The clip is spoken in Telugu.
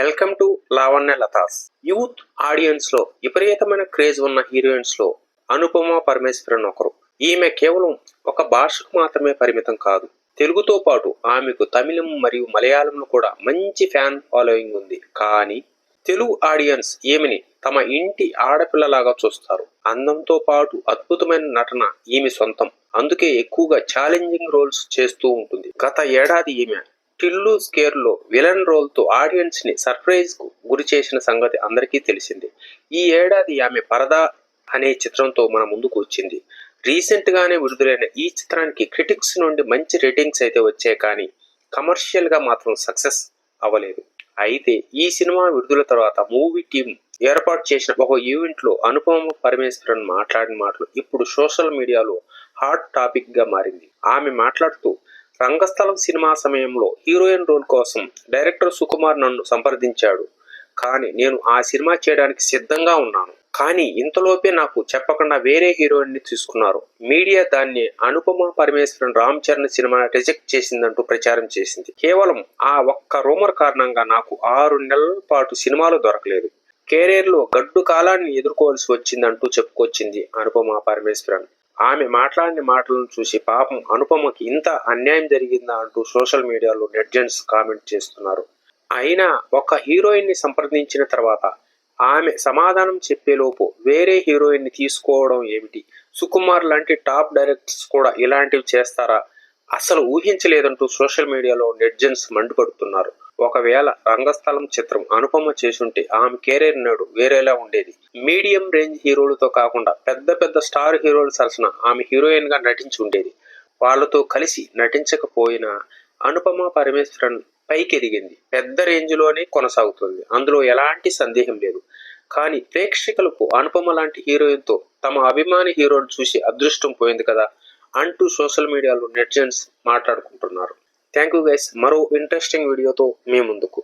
Welcome to Lavanya Latha's youth ఆడియన్స్లో విపరీతమైన క్రేజ్ ఉన్న హీరోయిన్స్లో అనుపమ పరమేశ్వరన్ ఒకరు. ఈమె కేవలం ఒక భాషకు మాత్రమే పరిమితం కాదు. తెలుగుతో పాటు ఆమెకు తమిళం మరియు మలయాళంలో కూడా మంచి ఫ్యాన్ ఫాలోయింగ్ ఉంది. కానీ తెలుగు ఆడియన్స్ ఈమెని తమ ఇంటి ఆడపిల్లలాగా చూస్తారు. అందంతో పాటు అద్భుతమైన నటన ఈమె సొంతం. అందుకే ఎక్కువగా ఛాలెంజింగ్ రోల్స్ చేస్తూ ఉంటుంది. గత ఏడాది ఈమె టిల్లు స్కేర్లో విలన్ రోల్తో ఆడియన్స్ని సర్ప్రైజ్కు గురి చేసిన సంగతి అందరికీ తెలిసిందే. ఈ ఏడాది ఆమె పరదా అనే చిత్రంతో మన ముందుకు వచ్చింది. రీసెంట్గానే విడుదలైన ఈ చిత్రానికి క్రిటిక్స్ నుండి మంచి రేటింగ్స్ అయితే వచ్చాయి కానీ కమర్షియల్గా మాత్రం సక్సెస్ అవ్వలేదు. అయితే ఈ సినిమా విడుదల తర్వాత మూవీ టీం ఏర్పాటు చేసిన ఒక ఈవెంట్లో అనుపమ పరమేశ్వరన్ మాట్లాడిన మాటలు ఇప్పుడు సోషల్ మీడియాలో హాట్ టాపిక్గా మారింది. ఆమె మాట్లాడుతూ రంగస్థలం సినిమా సమయంలో హీరోయిన్ రోల్ కోసం డైరెక్టర్ సుకుమార్ నన్ను సంప్రదించాడు. కానీ నేను ఆ సినిమా చేయడానికి సిద్ధంగా ఉన్నాను. కానీ ఇంతలోపే నాకు చెప్పకుండా వేరే హీరోయిన్ని తీసుకున్నారు. మీడియా దాన్ని అనుపమ పరమేశ్వరన్ రామ్ చరణ్ సినిమా రిజెక్ట్ చేసిందంటూ ప్రచారం చేసింది. కేవలం ఆ ఒక్క రూమర్ కారణంగా నాకు ఆరు నెలల పాటు సినిమాలు దొరకలేదు. కెరీర్లో గడ్డు కాలాన్ని ఎదుర్కోవాల్సి వచ్చిందంటూ చెప్పుకొచ్చింది అనుపమ పరమేశ్వరన్. ఆమె మాట్లాడిన మాటలను చూసి పాపం అనుపమకి ఇంత అన్యాయం జరిగిందా అంటూ సోషల్ మీడియాలో నెట్జెన్స్ కామెంట్ చేస్తున్నారు. అయినా ఒక హీరోయిన్ని సంప్రదించిన తర్వాత ఆమె సమాధానం చెప్పేలోపు వేరే హీరోయిన్ని తీసుకోవడం ఏమిటి? సుకుమార్ లాంటి టాప్ డైరెక్టర్స్ కూడా ఇలాంటివి చేస్తారా? అసలు ఊహించలేదంటూ సోషల్ మీడియాలో నెట్జెన్స్ మండిపడుతున్నారు. ఒకవేళ రంగస్థలం చిత్రం అనుపమ చేసుంటే ఆమె కెరీర్ నేడు వేరేలా ఉండేది. మీడియం రేంజ్ హీరోలతో కాకుండా పెద్ద పెద్ద స్టార్ హీరోల సరసన ఆమె హీరోయిన్గా నటించి ఉండేది. వాళ్ళతో కలిసి నటించకపోయినా అనుపమ పరమేశ్వరన్ పైకి ఎదిగింది పెద్ద రేంజ్లోనే కొనసాగుతుంది. అందులో ఎలాంటి సందేహం లేదు. కానీ ప్రేక్షకులకు అనుపమ లాంటి హీరోయిన్తో తమ అభిమాని హీరోలు చూసి అదృష్టం పోయింది కదా. అంటూ సోషల్ మీడియాలో నెట్జెన్స్ మాట్లాడుకుంటున్నారు. థ్యాంక్ యూ గైస్ మరో ఇంట్రెస్టింగ్ వీడియోతో మీ ముందుకు